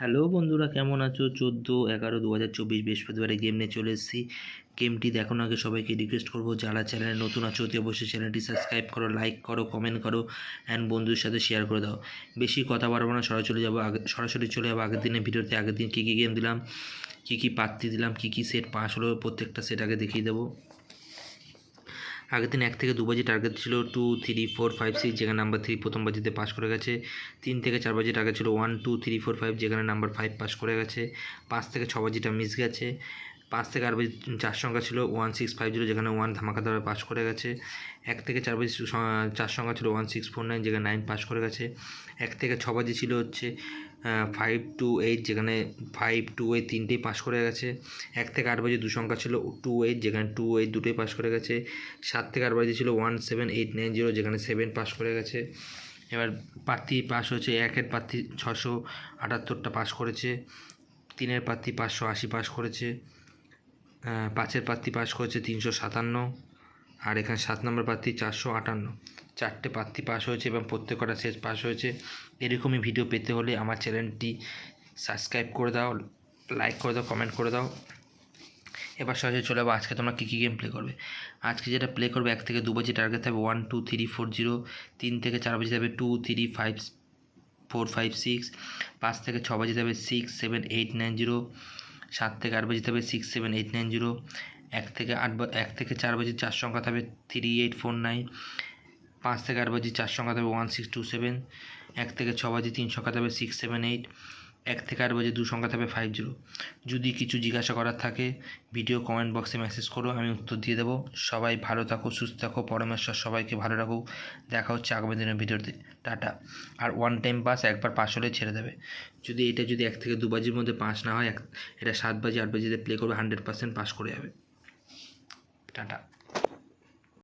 Hello বন্ধুরা, কেমন আছো? চোদ্দ এগারো দু হাজার চব্বিশ বৃহস্পতিবারে গেম নিয়ে চলে এসেছি। গেমটি দেখানোর আগে সবাইকে রিকোয়েস্ট করব, যারা চ্যানেলে নতুন আছো অতি অবশ্যই চ্যানেলটি সাবস্ক্রাইব করো লাইক করো কমেন্ট করো অ্যান্ড বন্ধুদের সাথে শেয়ার করে দাও। বেশি কথা বাড়বো না, সরাসরি যাব আগে, সরাসরি চলে যাব আগের দিনের ভিডিওতে আগের দিন কী কী গেম দিলাম, কী কী পাত্তি দিলাম, কী কী সেট পাস হলো, প্রত্যেকটা সেট আগে দেখিয়ে দেবো। আগের দিন এক থেকে দু বাজি টার্গেট ছিল two three four five six যেখানে নাম্বার থ্রি প্রথম বাজিতে পাস করে গেছে। তিন থেকে চার বাজি টার্গেট ছিল one two three four five যেখানে নাম্বার ফাইভ পাস করে গেছে। পাঁচ থেকে ছ বাজিটা মিস গেছে। পাঁচ থেকে আট বাজি চার সংখ্যা ছিল ওয়ান সিক্স ফাইভ জিরো যেখানে ওয়ান ধামাকা ধামাকাদারে পাস করে গেছে। এক থেকে চার বাজি চার সংখ্যা ছিল ওয়ান সিক্স ফোর নাইন যেখানে নাইন পাস করে গেছে। এক থেকে ছ বাজি ছিল হচ্ছে ফাইভ টু এইট যেখানে ফাইভ টু এইট তিনটেই পাস করে গেছে। এক থেকে আট বাজে দু সংখ্যা ছিল টু এইট যেখানে টু এইট দুটোই পাস করে গেছে। সাত থেকে আট বাজে ছিল one seven eight nine zero যেখানে সেভেন পাস করে গেছে। এবার প্রার্থী পাস হয়েছে, একের প্রার্থী ছশো আটাত্তরটা পাস করেছে। তিনের প্রার্থী পাঁচশো আশি পাস করেছে। পাঁচের প্রার্থী পাশ করেছে তিনশো সাতান্ন, আর এখানে সাত নম্বর প্রার্থী চারশো আটান্ন। চারটে প্রার্থী পাস হয়েছে এবং প্রত্যেকটা শেষ পাস হয়েছে। এরকমই ভিডিও পেতে হলে আমার চ্যানেলটি সাবস্ক্রাইব করে দাও লাইক করে দাও কমেন্ট করে দাও। এবার সহজে চলে যাব, আজকে তোমরা কী কী গেম প্লে করবে? আজকে যেটা প্লে করবে, এক থেকে দু বাজে টার্গেট থাকবে one two three four zero তিন থেকে চার বাজে থাকবে two three five four five six পাঁচ থেকে ছ বাজে থাকবে six seven eight nine zero সাত থেকে আট বাজি থাকবে six seven eight nine zero এক থেকে আট এক থেকে চার বাজি চার সংখ্যা থাকবে থ্রি এইট ফোর নাইন পাঁচ থেকে আট বাজি চার সংখ্যা থাকবে ওয়ান সিক্স টু সেভেন এক থেকে ছ বাজি তিন সংখ্যা থাকবে সিক্স সেভেন এইট এক থেকে আট বাজে দু সংখ্যা থাকবে ফাইভ জিরো যদি কিছু জিজ্ঞাসা করার থাকে ভিডিও কমেন্ট বক্সে মেসেজ করো, আমি উত্তর দিয়ে দেবো। সবাই ভালো থাকো, সুস্থ থাকো, পরমেশ্বর সবাইকে ভালো রাখো দেখা হচ্ছে আগামী দিনের ভিডিওতে। টাটা। আর ওয়ান টাইম পাস একবার পাস হলে ছেড়ে দেবে। যদি এটা যদি এক থেকে দু বাজির মধ্যে পাস না হয়, এক এটা সাত বাজি, আট বাজিতে প্লে করবে হান্ড্রেড পার্সেন্ট পাস করে যাবে। টাটা।